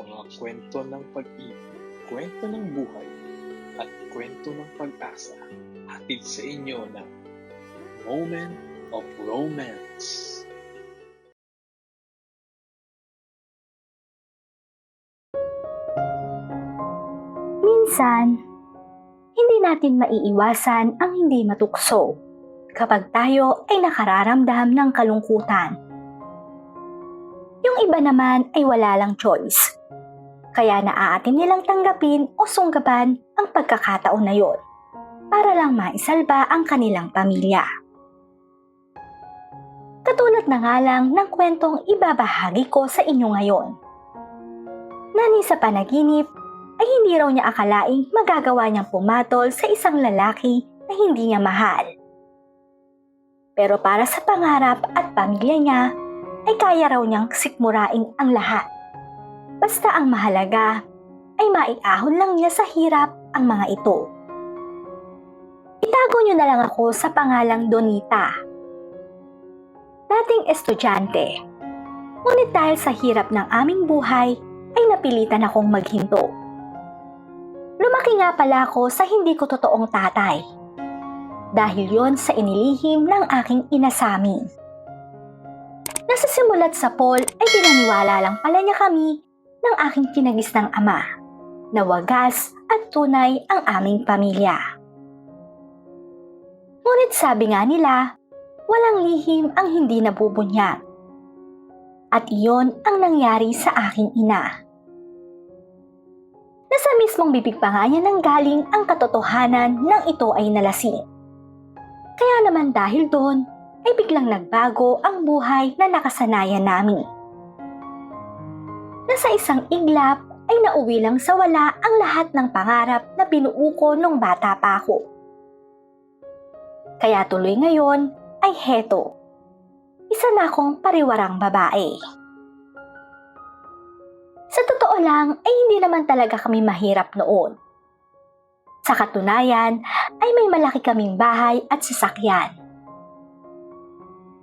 mga kwento ng pag-ibig, kwento ng buhay, at kwento ng pag-asa hatid sa inyo ng Moment of Romance. Minsan, hindi natin maiiwasan ang hindi matukso kapag tayo ay nakararamdam ng kalungkutan. Yung iba naman ay wala lang choice. Kaya naaatin nilang tanggapin o sunggaban ang pagkakataon na yon para lang maisalba ang kanilang pamilya. Katulad na nga lang ng kwentong ibabahagi ko sa inyo ngayon. Nani sa panaginip ay hindi raw niya akalaing magagawa niyang pumatol sa isang lalaki na hindi niya mahal. Pero para sa pangarap at pamilya niya, ay kaya raw niyang sikmuraing ang lahat. Basta ang mahalaga ay maiahon lang niya sa hirap ang mga ito. Itago niyo na lang ako sa pangalang Donita. Dating estudyante. Ngunit dahil sa hirap ng aming buhay, ay napilitan akong maghinto. Lumaki nga pala ako sa hindi ko totoong tatay. Dahil yon sa inilihim ng aking ina sa simulat sa Paul ay pinaniwala lang pala niya kami ng aking kinagisnang ama na wagas at tunay ang aming pamilya. Ngunit sabi nga nila, walang lihim ang hindi nabubunyag. At iyon ang nangyari sa aking ina. Nasa mismong bibig pa nga niya nang galing ang katotohanan ng ito ay nalasing. Kaya naman dahil doon, ay biglang nagbago ang buhay na nakasanayan namin. Nasa isang iglap ay nauwi lang sa wala ang lahat ng pangarap na binuo ko nung bata pa ako. Kaya tuloy ngayon ay heto. Isa na akong pariwarang babae. Sa totoo lang ay hindi naman talaga kami mahirap noon. Sa katunayan ay may malaki kaming bahay at sasakyan.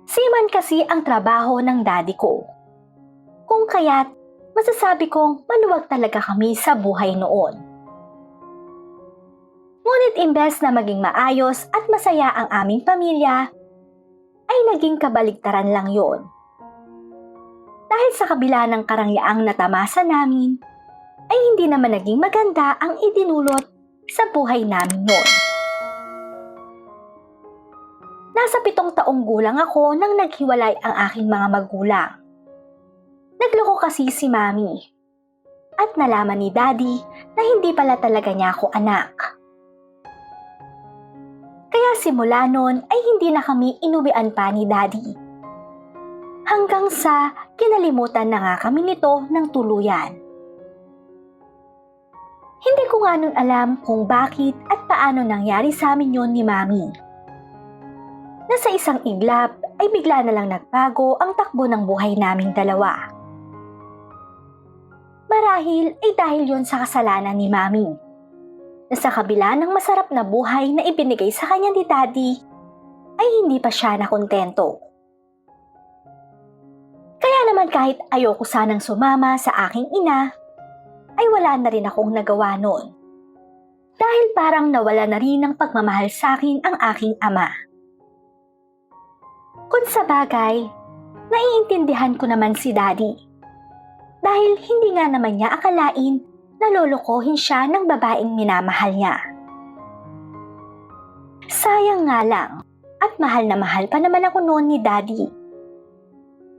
Siman kasi ang trabaho ng daddy ko. Kung kaya't masasabi kong maluwag talaga kami sa buhay noon. Ngunit imbes na maging maayos at masaya ang aming pamilya, ay naging kabaligtaran lang yon. Dahil sa kabila ng karangyaang natamasa namin, ay hindi naman naging maganda ang idinulot sa buhay namin noon. Nasa pitong taong gulang ako nang naghiwalay ang aking mga magulang. Nagloko kasi si mami. At nalaman ni daddy na hindi pala talaga niya ako anak. Kaya simula noon ay hindi na kami inuwian pa ni daddy. Hanggang sa kinalimutan na nga kami nito ng tuluyan. Hindi ko nga nun alam kung bakit at paano nangyari sa amin yon ni mami. Nasa isang iglap ay bigla na lang nagbago ang takbo ng buhay naming dalawa. Marahil ay dahil yon sa kasalanan ni Mami. Na sa kabila ng masarap na buhay na ibinigay sa kanya ni Daddy, ay hindi pa siya nakontento. Kaya naman kahit ayoko sanang sumama sa aking ina, ay wala na rin akong nagawa noon. Dahil parang nawala na rin ng pagmamahal sa akin ang aking ama. Kung sa bagay, naiintindihan ko naman si Daddy. Dahil hindi nga naman niya akalain na lolokohin siya ng babaeng minamahal niya. Sayang nga lang at mahal na mahal pa naman ako noon ni Daddy.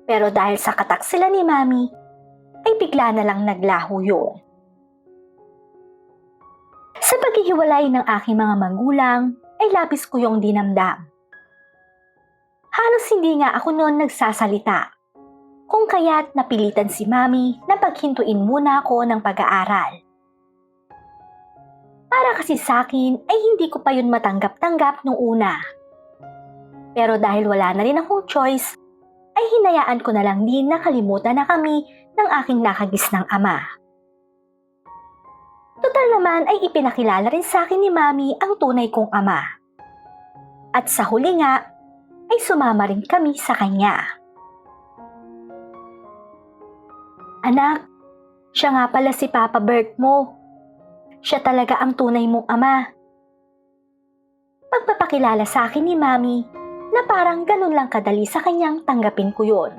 Pero dahil sa katak sila ni Mami, ay bigla na lang naglaho yun. Sa paghihiwalay ng aking mga magulang, ay labis ko yung dinamdam. Halos hindi nga ako noon nagsasalita. Kung kaya't napilitan si Mami na paghintuin muna ako ng pag-aaral. Para kasi sa akin ay hindi ko pa yun matanggap-tanggap nung una. Pero dahil wala na rin akong choice, ay hinayaan ko na lang din na kalimutan na kami ng aking nakagisnang ama. Total naman ay ipinakilala rin sa akin ni Mami ang tunay kong ama. At sa huli nga, ay sumama rin kami sa kanya. Anak, Siya nga pala si Papa Bert mo. Siya talaga ang tunay mong ama. Pagpapakilala sa akin ni Mami na parang ganun lang kadali sa kanyang tanggapin ko yon.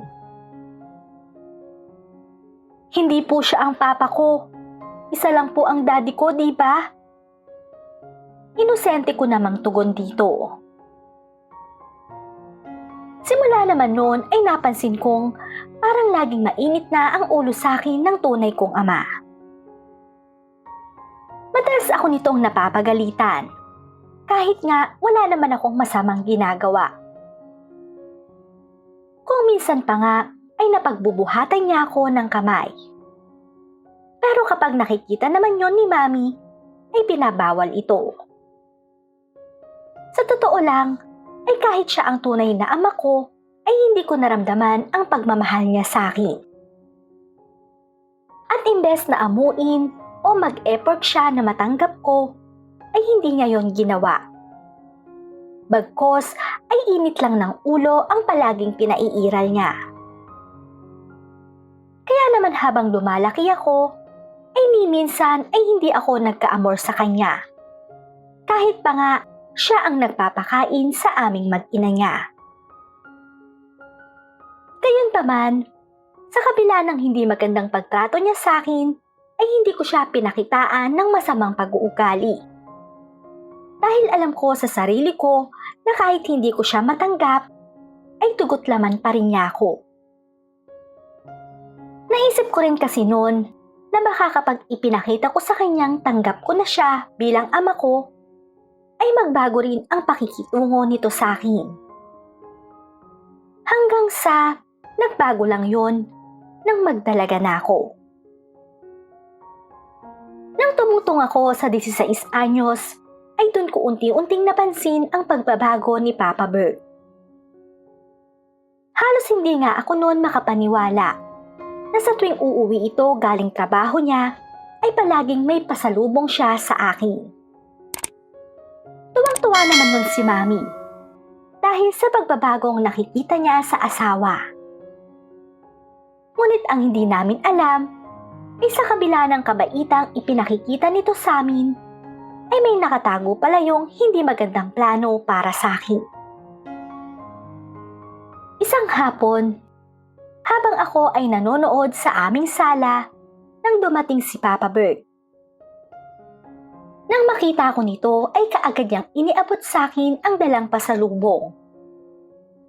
Hindi po siya ang papa ko. Isa lang po ang daddy ko, di ba? Inosente ko namang tugon dito. Simula naman noon ay napansin kong parang laging mainit na ang ulo sa akin ng tunay kong ama. Madalas ako nitong napapagalitan. Kahit nga wala naman akong masamang ginagawa. Kung minsan pa nga ay napagbubuhatan niya ako ng kamay. Pero kapag nakikita naman yon ni Mami, ay pinabawal ito. Sa totoo lang, ay kahit siya ang tunay na ama ko, ay hindi ko naramdaman ang pagmamahal niya sa akin. At imbes na amuin o mag-effort siya na matanggap ko, ay hindi niya yon ginawa. Bagkos ay init lang ng ulo ang palaging pinaiiral niya. Kaya naman habang lumalaki ako, ay ni ay hindi ako nagkaamor sa kanya. Kahit pa nga siya ang nagpapakain sa aming mag-ina niya. Gayunpaman, sa kabila ng hindi magandang pagtrato niya sa akin, ay hindi ko siya pinakitaan ng masamang pag-uugali. Dahil alam ko sa sarili ko na kahit hindi ko siya matanggap, ay tugot laman pa rin niya ako. Naisip ko rin kasi noon na baka kapag ipinakita ko sa kanyang tanggap ko na siya bilang ama ko, ay magbago rin ang pakikitungo nito sa akin. Hanggang sa nagbago lang yon nang magdalaga na ako. Nang tumutong ako sa 16 anyos, ay dun ko unti-unting napansin ang pagbabago ni Papa Bert. Halos hindi nga ako noon makapaniwala na sa tuwing uuwi ito galing trabaho niya, ay palaging may pasalubong siya sa akin. Tuwang-tuwa naman nun si Mami dahil sa pagbabagong nakikita niya sa asawa. Ngunit ang hindi namin alam ay sa kabila ng kabaitang ipinakikita nito sa amin, ay may nakatago pala yung hindi magandang plano para sa akin. Isang hapon, habang ako ay nanonood sa aming sala, nang dumating si Papa Bert. Nang makita ko nito ay kaagad niyang iniabot sa akin ang dalang pasalubong.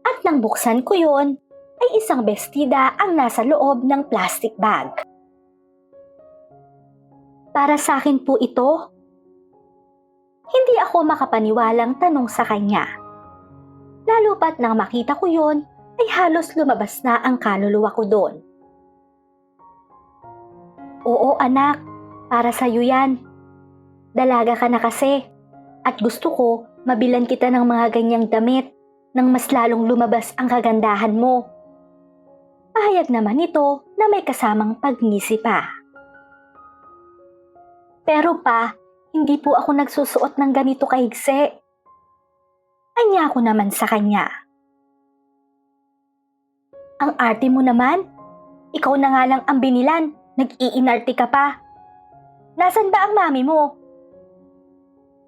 At nang buksan ko yon, ay isang bestida ang nasa loob ng plastic bag. Para sa akin po ito. Hindi ako makapaniwalang tanong sa kanya. Lalo pat nang makita ko yon, ay halos lumabas na ang kaluluwa ko doon. Oo anak, para sa'yo yan. Dalaga ka na kasi at gusto ko mabilan kita ng mga ganyang damit nang mas lalong lumabas ang kagandahan mo. Pahayag naman ito na may kasamang pagngisi pa. Pero pa, hindi po ako nagsusuot ng ganito kahigse. Anya ko naman sa kanya. Ang arte mo naman. Ikaw na nga lang ang binilan. Nag-iinarte ka pa. Nasaan ba ang mami mo?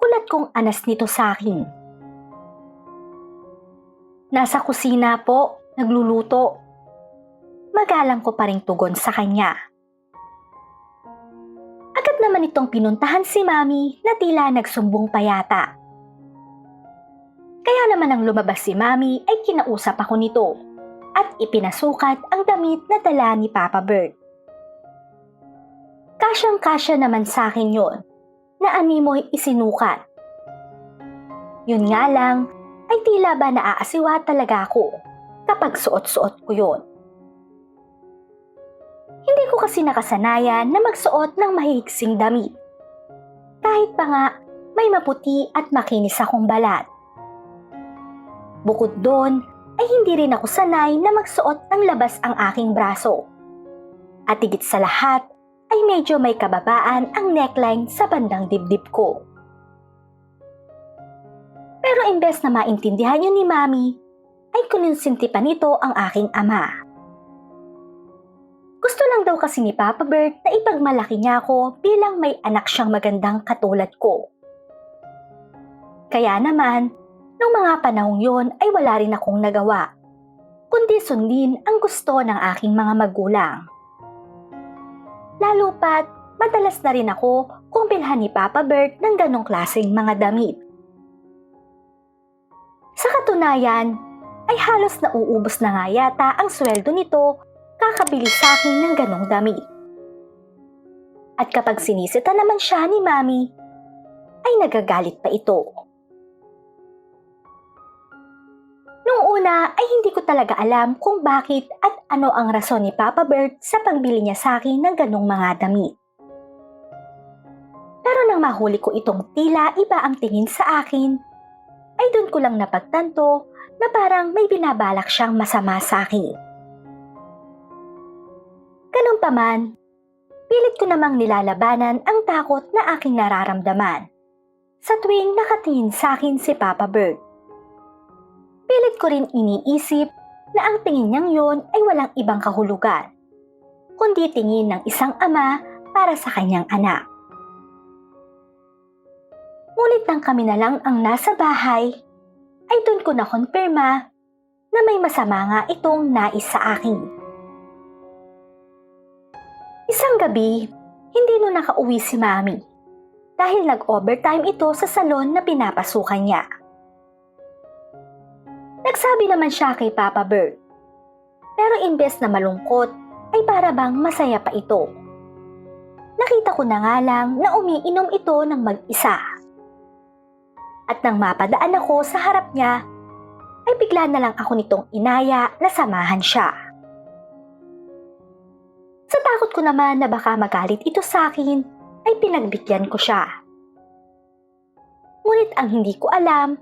Kulat kong anas nito sa akin. Nasa kusina po, nagluluto. Magalang ko pa ring tugon sa kanya. Agad naman itong pinuntahan si Mami na tila nagsumbong payata. Kaya naman ang lumabas si Mami ay kinausap ako nito at ipinasukat ang damit na dala ni Papa Bert. Kasyang-kasya naman sa akin yon na animoy isinukat. Yun nga lang, ay tila ba naaasiwa talaga ako kapag suot-suot ko yon. Hindi ko kasi nakasanayan na magsuot ng mahihigsing damit. Kahit pa nga may maputi at makinis akong balat. Bukod doon, ay hindi rin ako sanay na magsuot ng labas ang aking braso. At higit sa lahat, ay medyo may kababaan ang neckline sa bandang dibdib ko. Pero imbes na maintindihan yun ni Mami, ay kuninsinti pa nito ang aking ama. Gusto lang daw kasi ni Papa Bert na ipagmalaki niya ako bilang may anak siyang magandang katulad ko. Kaya naman, nung mga panahong yon ay wala rin akong nagawa, kundi sundin ang gusto ng aking mga magulang. Lalo pat, madalas na rin ako kung bilhan ni Papa Bert ng ganong klaseng mga damit. Sa katunayan, ay halos nauubos na nga yata ang sweldo nito kakabili sa akin ng ganong damit. At kapag sinisita naman siya ni Mami, ay nagagalit pa ito. Nung una ay hindi ko talaga alam kung bakit at ano ang rason ni Papa Bert sa pagbili niya sa akin ng ganong mga damit. Pero nang mahuli ko itong tila iba ang tingin sa akin, ay doon ko lang napagtanto na parang may binabalak siyang masama sa akin. Ganun pa man, pilit ko namang nilalabanan ang takot na aking nararamdaman sa tuwing nakatingin sa akin si Papa Bird. Pilit ko rin iniisip na ang tingin niyang yon ay walang ibang kahulugan, kundi tingin ng isang ama para sa kanyang anak. Ngunit nang kami na lang ang nasa bahay, ay doon ko na konfirma na may masama nga itong nais sa akin. Isang gabi, hindi no nakauwi si Mami dahil nag-overtime ito sa salon na pinapasukan niya. Nagsabi naman siya kay Papa Bird. Pero imbes na malungkot, ay para bang masaya pa ito. Nakita ko na nga lang na umiinom ito ng mag-isa. At nang mapadaan ako sa harap niya, ay bigla na lang ako nitong inaya na samahan siya. Sa takot ko naman na baka magalit ito sa akin, ay pinagbigyan ko siya. Ngunit ang hindi ko alam,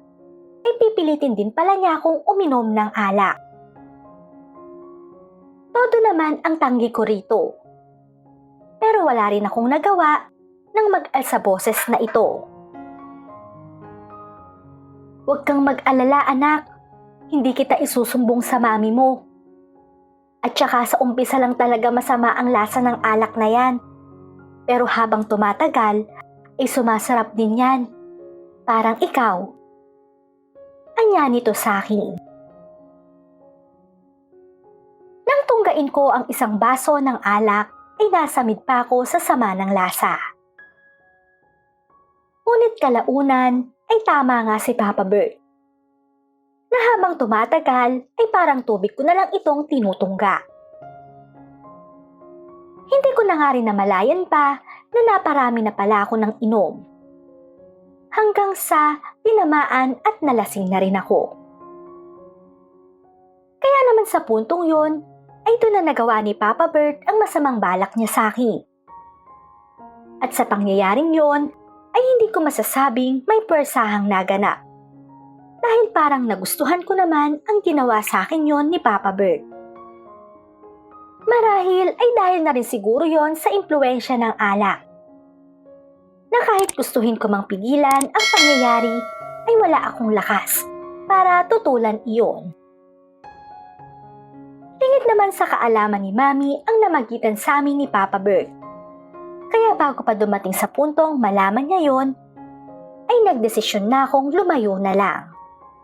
ay pipilitin din pala niya akong uminom ng alak. Todo naman ang tanggi ko rito. Pero wala rin akong nagawa nang mag-al sa boses na ito. Huwag kang mag-alala anak, hindi kita isusumbong sa mami mo. At saka sa umpisa lang talaga masama ang lasa ng alak na yan. Pero habang tumatagal, ay sumasarap din yan. Parang ikaw. Anya nito sa akin. Nang tunggain ko ang isang baso ng alak, ay nasamid pa ako sa sama ng lasa. Ngunit kalaunan ay tama nga si Papa Bert. Na habang tumatagal ay parang tubig ko na lang itong tinutungga. Hindi ko na nga rin namalayan pa na naparami na pala ako ng inom. Hanggang sa tinamaan at nalasing na rin ako. Kaya naman sa puntong yon, ay doon na nagawa ni Papa Bert ang masamang balak niya sa akin. At sa pangyayaring yon, ay hindi ko masasabing may persahang naganap. Dahil parang nagustuhan ko naman ang ginawa sa akin yon ni Papa Bert. Marahil ay dahil na rin siguro yon sa impluensya ng alak. Na kahit gustuhin ko mang pigilan ang pangyayari, ay wala akong lakas para tutulan iyon. Tingit naman sa kaalaman ni Mami ang namagitan sa amin ni Papa Bert. Kaya bago pa dumating sa puntong malaman niya yon, ay nagdesisyon na akong lumayo na lang.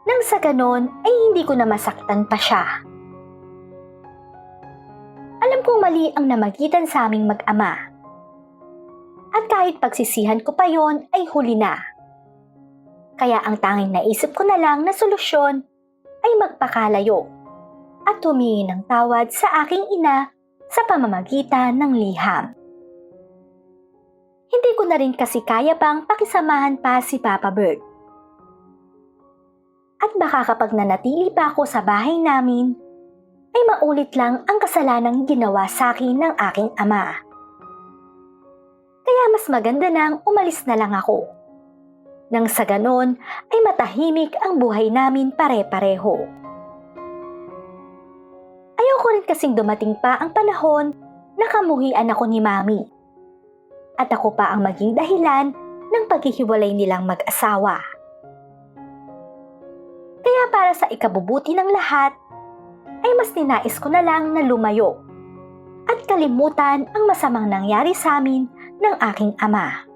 Nang sa ganon ay hindi ko na masaktan pa siya. Alam kong mali ang namagitan sa aming mag-ama. At kahit pagsisihan ko pa yon ay huli na. Kaya ang tanging naisip ko na lang na solusyon ay magpakalayo at humingi ng tawad sa aking ina sa pamamagitan ng liham. Hindi ko na rin kasi kaya pang pakisamahan pa si Papa Bird. At baka kapag nanatili pa ako sa bahay namin, ay maulit lang ang kasalanang ginawa sa akin ng aking ama. Kaya mas maganda nang umalis na lang ako. Nang sa ganon ay matahimik ang buhay namin pare-pareho. Ayoko rin kasing dumating pa ang panahon na kamuhian ako ni Mami. At ako pa ang maging dahilan ng paghihiwalay nilang mag-asawa. Kaya para sa ikabubuti ng lahat, ay mas ninais ko na lang na lumayo at kalimutan ang masamang nangyari sa amin ng aking ama.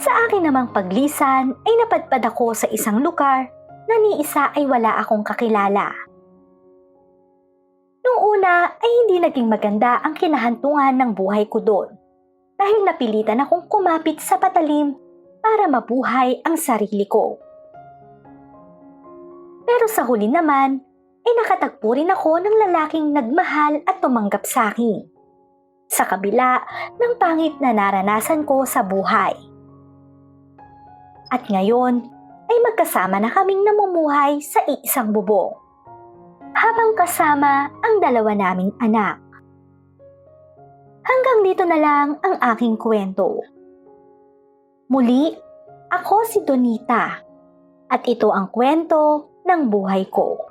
Sa akin namang paglisan ay napadpad ako sa isang lugar na ni isa ay wala akong kakilala. Noong una ay hindi naging maganda ang kinahantungan ng buhay ko doon dahil napilitan akong kumapit sa patalim para mabuhay ang sarili ko. Pero sa huli naman, ay nakatagpo rin ako ng lalaking nagmahal at tumanggap sa akin. Sa kabila ng pangit na naranasan ko sa buhay. At ngayon, ay magkasama na kaming namumuhay sa iisang bubong. Habang kasama ang dalawa naming anak. Hanggang dito na lang ang aking kwento. Muli, ako si Donita. At ito ang kwento ng buhay ko.